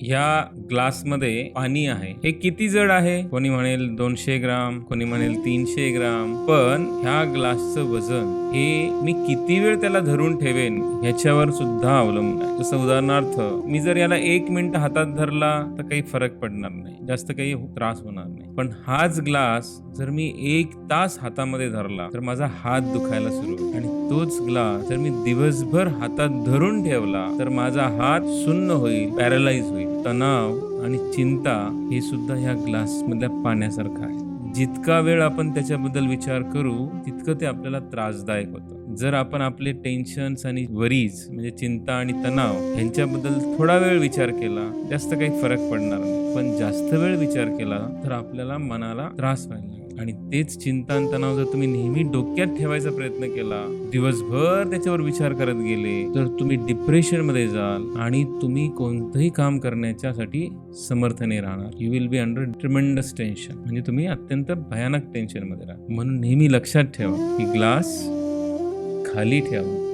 ह्या ग्लासमध्ये पाणी आहे. हे किती जड आहे? कोणी म्हणेल दोनशे ग्राम कोणी म्हणेल तीनशे ग्राम. पण ह्या ग्लासचं वजन हे मी किती वेळ त्याला धरून ठेवेन ह्याच्यावर सुद्धा अवलंबून आहे. जसं उदाहरणार्थ मी जर याला एक मिनिट हातात धरला तर काही फरक पडणार नाही. जास्त काही त्रास होणार नाही. पण हाच ग्लास जर मी एक तास हातामध्ये धरला तर माझा हात दुखायला सुरू आणि तोच ग्लास जर मी दिवसभर हातात धरून ठेवला तर माझा हात सुन्न होईल पॅरलाइज होईल. तणाव आणि चिंता हे सुद्धा ह्या ग्लासमधल्या पाण्यासारखं आहे. जितका वेळ आपण त्याच्याबद्दल विचार करू तितकं ते आपल्याला त्रासदायक होतं. जर आपण आपले टेन्शन्स आणि वरीज म्हणजे चिंता आणि तणाव ह्यांच्याबद्दल थोडा वेळ विचार केला जास्त काही फरक पडणार नाही. पण जास्त वेळ विचार केला तर आपल्याला मनाला त्रास व्हायला लागेल. आणि तेच चिंता तणाव जर तुम्ही नेहमी डोक्यात ठेवायचा प्रयत्न केला दिवसभर त्याच्यावर विचार करत गेले तर तुम्ही डिप्रेशनमध्ये जाल आणि तुम्ही कोणतंही काम करण्याच्यासाठी समर्थने राहणार. You will be under tremendous tension म्हणजे तुम्ही अत्यंत भयानक टेन्शनमध्ये राहा म्हणून नेहमी लक्षात ठेवा की ग्लास खाली ठेवा.